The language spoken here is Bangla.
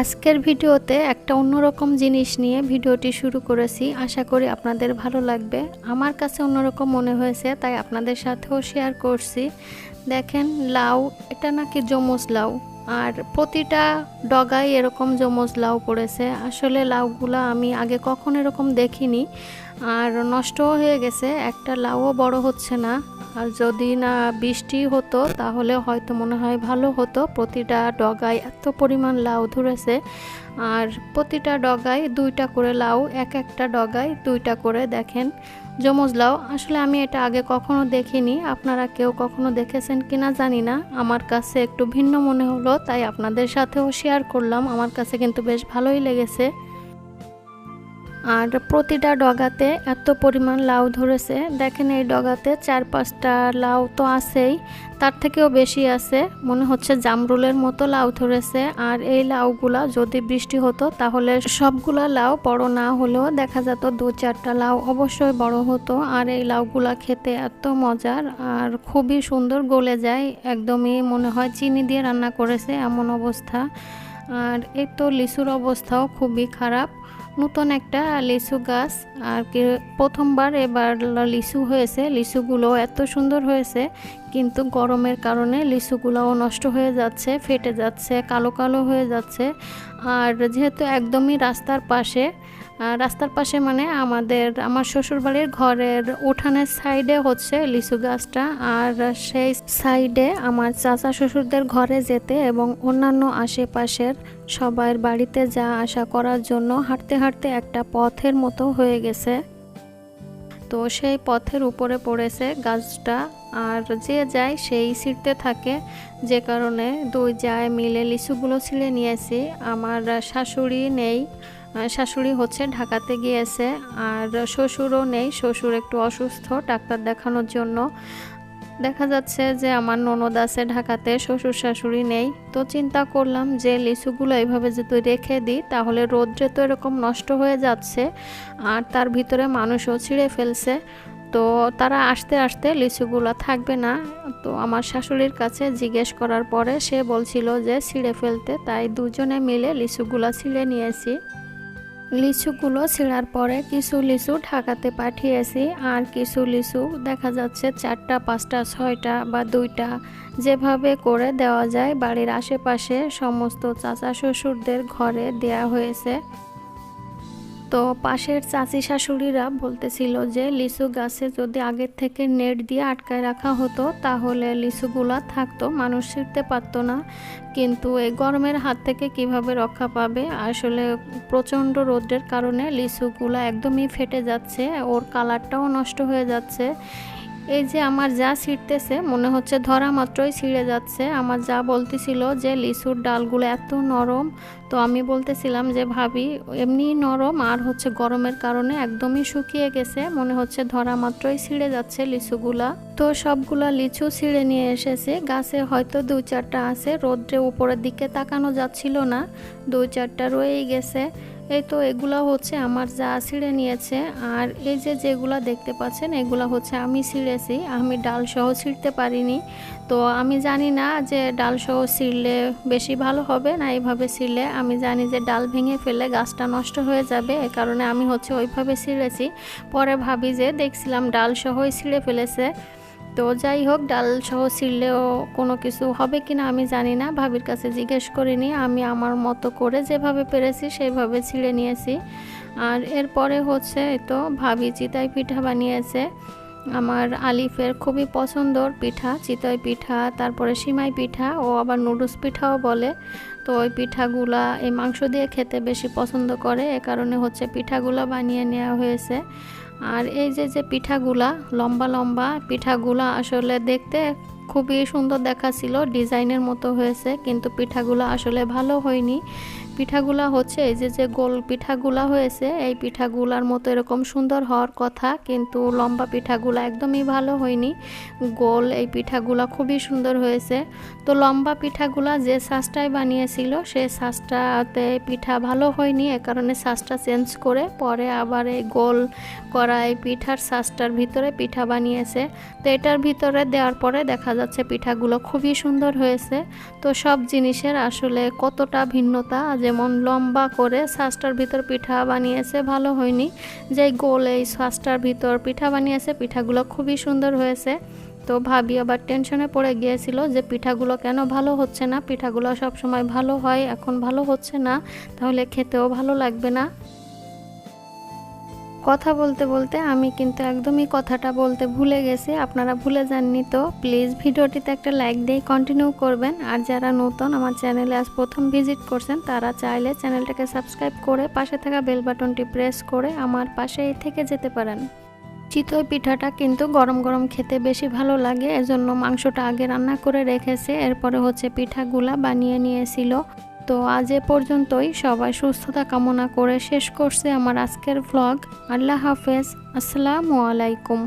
আজকের ভিডিওতে একটা অন্যরকম জিনিস নিয়ে ভিডিওটি শুরু করেছি। আশা করি আপনাদের ভালো লাগবে। আমার কাছে অন্যরকম মনে হয়েছে, তাই আপনাদের সাথেও শেয়ার করছি। দেখেন, লাউ, এটা নাকি যমজ লাউ? আর প্রতিটা ডগায় এরকম যমজ লাউ পড়েছে, আসলে লাউগুলা আমি আগে কখন এরকম দেখিনি। আর নষ্টও হয়ে গেছে, একটা লাউও বড় হচ্ছে না। আর যদি না বৃষ্টি হতো, তাহলে হয়তো মনে হয় ভালো হতো। প্রতিটা ডগায় এত পরিমাণ লাউ ধরেছে। আর প্রতিটা ডগায় দুইটা করে লাউ, এক একটা ডগায় দুইটা করে, দেখেন। যমজ লাউ আসলে আমি এটা আগে কখনো দেখিনি। আপনারা কেউ কখনো দেখেছেন কিনা জানি না। আমার কাছে একটু ভিন্ন মনে হলো, তাই আপনাদের সাথেও শেয়ার করলাম। আমার কাছে কিন্তু বেশ ভালোই লেগেছে। আর প্রতিটা ডগাতে এত পরিমাণ লাউ ধরেছে। দেখেন এই ডগাতে চার পাঁচটা লাউ তো আছেই, তার থেকেও বেশি আছে। মনে হচ্ছে জামরুলের মতো লাউ ধরেছে। আর এই লাউগুলা যদি বৃষ্টি হতো, তাহলে সবগুলা লাউ বড় না হলেও দেখা যেত দু চারটা লাউ অবশ্যই বড় হতো। আর এই লাউগুলা খেতে এত মজার আর খুবই সুন্দর গলে যায়। একদমই মনে হয় চিনি দিয়ে রান্না করেছে এমন অবস্থা। আর এই তো লিচুর অবস্থাও খুবই খারাপ। নতুন একটা লিচু গাছ, আর কি প্রথমবার এবার লিচু হয়েছে। লিচুগুলো এত সুন্দর হয়েছে, কিন্তু গরমের কারণে লিচুগুলোও নষ্ট হয়ে যাচ্ছে, ফেটে যাচ্ছে, কালো কালো হয়ে যাচ্ছে। আর যেহেতু একদমই রাস্তার পাশে রাস্তার পাশে মানে আমাদের, আমার শ্বশুরবাড়ির ঘরের উঠানের সাইডে হচ্ছে লিচু গাছটা আর সেই সাইডে আমার চাচা শ্বশুরদের ঘরে যেতে এবং অন্যান্য আশেপাশের সবার বাড়িতে যা আশা করার জন্য হাঁটতে হাঁটতে একটা পথের মতো হয়ে গেছে। তো সেই পথের উপরে পড়েছে গাছটা আর যে যায় সেই ছিঁড়তে থাকে। যে কারণে দুই যায় মিলে লিচুগুলো ছিঁড়ে নিয়েছি। আমার শাশুড়ি নেই শাশুড়ি হচ্ছে, ঢাকাতে গিয়েছে। আর শ্বশুরও নেই, শ্বশুর একটু অসুস্থ, ডাক্তার দেখানোর জন্য। দেখা যাচ্ছে যে আমার ননদ আছে ঢাকাতে, শ্বশুর শাশুড়ি নেই। তো চিন্তা করলাম যে লিচুগুলো এইভাবে যদি রেখে দিই, তাহলে রোদ্রে তো এরকম নষ্ট হয়ে যাচ্ছে, আর তার ভিতরে মানুষও ছিঁড়ে ফেলছে। তো তারা আসতে আসতে লিচুগুলো থাকবে না। তো আমার শাশুড়ির কাছে জিজ্ঞেস করার পরে সে বলছিল যে ছিঁড়ে ফেলতে, তাই দুজনে মিলে লিচুগুলো ছিঁড়ে নিয়েছি। লিচুগুলো ছেঁড়ার পরে কিছু লিচু ঢাকাতে পাঠিয়েছি আর কিছু লিচু দেখা যাচ্ছে চারটা, পাঁচটা, ছয়টা বা দুইটা। যেভাবে করে দেওয়া যায়, বাড়ির আশেপাশে সমস্ত চাচা শ্বশুরদের ঘরে দেয়া হয়েছে। তো পাশের চাচি শাশুড়িরা বলতেছিল যে, লিচু গাছে যদি আগের থেকে নেট দিয়ে আটকায় রাখা হতো, তাহলে লিচুগুলা থাকতো, মানুষ ছিঁড়তে পারতো না। কিন্তু এই গরমের হাত থেকে কীভাবে রক্ষা পাবে? আসলে প্রচণ্ড রোদ্রের কারণে লিচুগুলা একদমই ফেটে যাচ্ছে, ওর কালারটাও নষ্ট হয়ে যাচ্ছে। এই যে আমার যা ছিঁড়তেছে, মনে হচ্ছে ধরা মাত্রই ছিঁড়ে যাচ্ছে। আমার যা বলতেছিল যে লিচুর ডালগুলো এত নরম, তো আমি বলতেছিলাম যে, ভাবি, এমনি নরম আর হচ্ছে গরমের কারণে একদমই শুকিয়ে গেছে। মনে হচ্ছে ধরা মাত্রই ছিঁড়ে যাচ্ছে লিচুগুলা। তো সবগুলা লিচু ছিঁড়ে নিয়ে এসেছে। গাছে হয়তো দুই চারটা আছে, রোদ্রে উপরের দিকে তাকানো যাচ্ছিল না। দুই চারটা রয়েই গেছে। এই তো এগুলো হচ্ছে আমার যা ছিঁড়ে নিয়েছে। আর এই যে যেগুলা দেখতে পাচ্ছেন, এগুলো হচ্ছে আমি ছিঁড়েছি। আমি ডাল সহ ছিঁড়তে পারিনি। তো আমি জানি না যে ডাল সহ ছিঁড়লে বেশি ভালো হবে না এইভাবে ছিঁড়লে। আমি জানি যে ডাল ভেঙে ফেলে গাছটা নষ্ট হয়ে যাবে। এ কারণে আমি হচ্ছে ওইভাবে ছিঁড়েছি। পরে ভাবি যে দেখছিলাম ডাল সহই ছিঁড়ে ফেলেছে। তো যাই হোক, ডাল সহ ছিঁড়লেও কোনো কিছু হবে কি না আমি জানি না। ভাবির কাছে জিজ্ঞেস করিনি আমি আমার মতো করে যেভাবে পেরেছি সেইভাবে ছিঁড়ে নিয়েছি। আর এরপরে হচ্ছে তো, ভাবি চিতাই পিঠা বানিয়েছে। আমার আলিফের খুবই পছন্দর পিঠা, চিতই পিঠা, তারপরে সিমাই পিঠা, ও আবার নুডলস পিঠাও বলে। তো ওই পিঠাগুলা, এই মাংস দিয়ে খেতে বেশি পছন্দ করে। এ কারণে হচ্ছে পিঠাগুলা বানিয়ে নেওয়া হয়েছে। আর এই যে যে পিঠাগুলা, লম্বা লম্বা পিঠাগুলা আসলে দেখতে খুবই সুন্দর দেখাচ্ছিল, ডিজাইনের মতো হয়েছে, কিন্তু পিঠাগুলো আসলে ভালো হয়নি। পিঠাগুলা হচ্ছে এই যে যে গোল পিঠাগুলা হয়েছে, এই পিঠাগুলার মতো এরকম সুন্দর হওয়ার কথা, কিন্তু লম্বা পিঠাগুলা একদমই ভালো হয়নি। গোল এই পিঠাগুলা খুবই সুন্দর হয়েছে। তো লম্বা পিঠাগুলা যে সাজটায় বানিয়েছিল, সে সাজটাতে পিঠা ভালো হয়নি, এ কারণে সাজটা চেঞ্জ করে পরে আবার এই গোল করা এই পিঠার সাজটার ভিতরে পিঠা বানিয়েছে। তো এটার ভিতরে দেওয়ার পরে দেখা যাচ্ছে পিঠাগুলো খুবই সুন্দর হয়েছে। তো সব জিনিসের আসলে কতটা ভিন্নতা যেমন লম্বা করে শ্বাসটার ভিতর পিঠা বানিয়েছে, ভালো হয়নি। যে গোল এই শ্বাসটার ভিতর পিঠা বানিয়েছে, পিঠাগুলো খুবই সুন্দর হয়েছে। তো ভাবি আবার টেনশনে পড়ে গিয়েছিল যে পিঠাগুলো কেন ভালো হচ্ছে না? পিঠাগুলো সবসময় ভালো হয়, এখন ভালো হচ্ছে না। তাহলে খেতেও ভালো লাগবে না। কথা বলতে বলতে আমি কিন্তু একদমই কথাটা বলতে ভুলে গেছি। আপনারা ভুলে যাননি তো। প্লিজ ভিডিওটিতে একটা লাইক দিয়ে কন্টিনিউ করবেন। আর যারা নতুন আমার চ্যানেলে আজ প্রথম ভিজিট করছেন, তারা চাইলে চ্যানেলটাকে সাবস্ক্রাইব করে পাশে থাকা বেল বাটনটি প্রেস করে আমার পাশেই থেকে যেতে পারেন। চিতই পিঠাটা কিন্তু গরম গরম খেতে বেশি ভালো লাগে। এজন্য মাংসটা আগে রান্না করে রেখেছে। এরপরে হচ্ছে পিঠাগুলা বানিয়ে নিয়েছিল। তো আজ এ পর্যন্তই। সবাই সুস্থতা কামনা করে শেষ করছে আমার আজকের ভ্লগ আল্লাহ হাফেজ। আসসালামু আলাইকুম।